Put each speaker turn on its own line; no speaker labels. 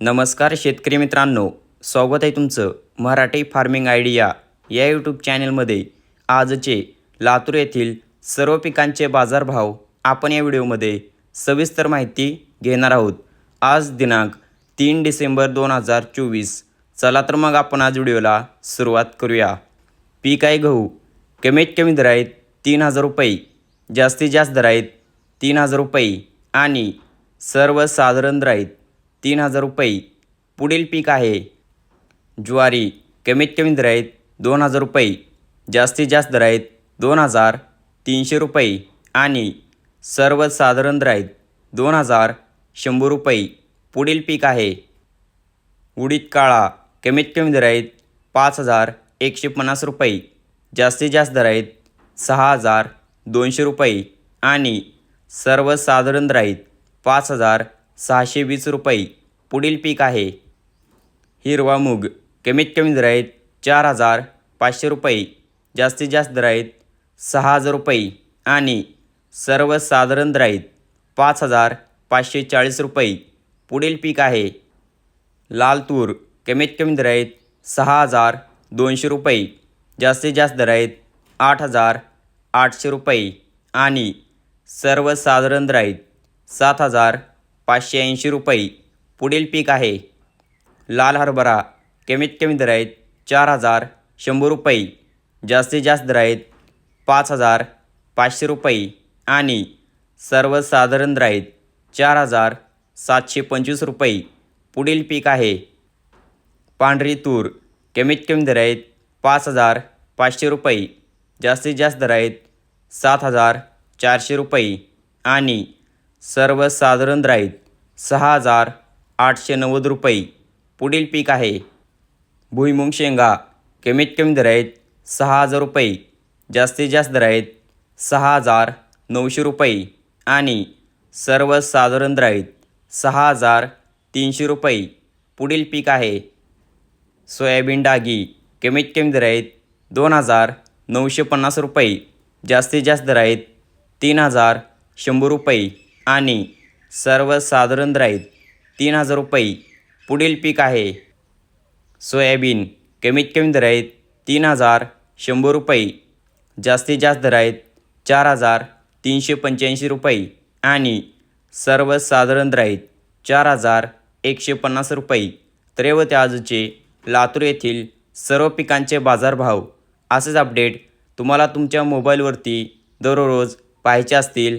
नमस्कार शेतकरी मित्रांनो स्वागत आहे तुमचं मराठी फार्मिंग आयडिया या यूट्यूब चॅनलमध्ये. आजचे लातूर येथील सर्व पिकांचे बाजारभाव आपण या व्हिडिओमध्ये सविस्तर माहिती घेणार आहोत. आज दिनांक तीन डिसेंबर दोन हजार चोवीस. चला तर मग आपण आज व्हिडिओला सुरुवात करूया. पीक आहे गहू. कमीत कमी दर आहेत तीन हजार रुपये. जास्तीत जास्त दर आहेत तीन हजार रुपये. आणि सर्वसाधारण दर आहेत तीन हजार रुपये. पुढील पीक आहे. ज्वारी कमीत कमी दर आहेत दोन हजार रुपये. जास्तीत जास्त दर आहेत दोन हजार तीनशे रुपये. आणि सर्वसाधारण दर आहेत दोन हजार शंभर रुपये. पुढील पीक आहे. उडीद काळा कमीत कमी दर आहेत पाच हजार एकशे पन्नास रुपये. जास्तीत जास्त दर आहेत सहा हजार दोनशे रुपये. आणि सर्वसाधारण दर आहेत पाच हजार सहाशे वीस रुपये. पुढील पीक आहे. हिरवा मूग. कमीत कमी दर आहेत चार हजार पाचशे रुपये. जास्तीत जास्त दर आहेत सहा हजार रुपये. आणि सर्वसाधारण दर आहेत पाच हजार पाचशे चाळीस रुपये. पुढील पीक आहे. लाल तूर. कमीत कमी दर आहेत सहा हजार दोनशे रुपये. जास्तीत जास्त दर आहेत आठ हजार आठशे रुपये. आणि सर्वसाधारण दर आहेत सात हजार पाचशे ऐंशी रुपये. पुढील पीक आहे. लाल हरभरा. कमीत कमी दर आहेत चार हजार शंभर रुपये. जास्तीत जास्त दर आहेत पाच हजार पाचशे रुपये. आणि सर्वसाधारण दर आहेत चार हजार सातशे पंचवीस रुपये. पुढील पीक आहे. पांढरी तूर. कमीत कमी दर आहेत पाच हजार पाचशे रुपये. जास्तीत जास्त दर आहेत सात हजार चारशे रुपये. आणि सर्वसाधारण राहीत सहा हजार आठशे नव्वद रुपये. पुढील पीक आहे. भुईमुंग शेंगा कमीत कमी दर आहेत सहा हजार रुपये. जास्तीत जास्त दर आहेत सहा हजार नऊशे रुपये. आणि सर्वसाधारण राहीत सहा हजार तीनशे रुपये. पुढील पीक आहे. सोयाबीन डागी कमीत कमी दर आहेत दोन हजार नऊशे पन्नास रुपये. जास्तीत जास्त दर आहेत तीन हजार शंभर रुपये. आणि सर्वसाधारण दर तीन हजार रुपये पुढील पीक आहे. सोयाबीन कमीत कमी दर आहेत तीन हजार शंभर रुपये जास्तीत जास्त दर आहेत चार हजार तीनशे पंच्याऐंशी रुपये आणि सर्वसाधारण दर चार हजार एकशे पन्नास रुपये. त्रेव हे आजचे लातूर येथील सर्व पिकांचे बाजारभाव असेच अपडेट तुम्हाला तुमच्या मोबाईलवरती दररोज पाहायचे असतील.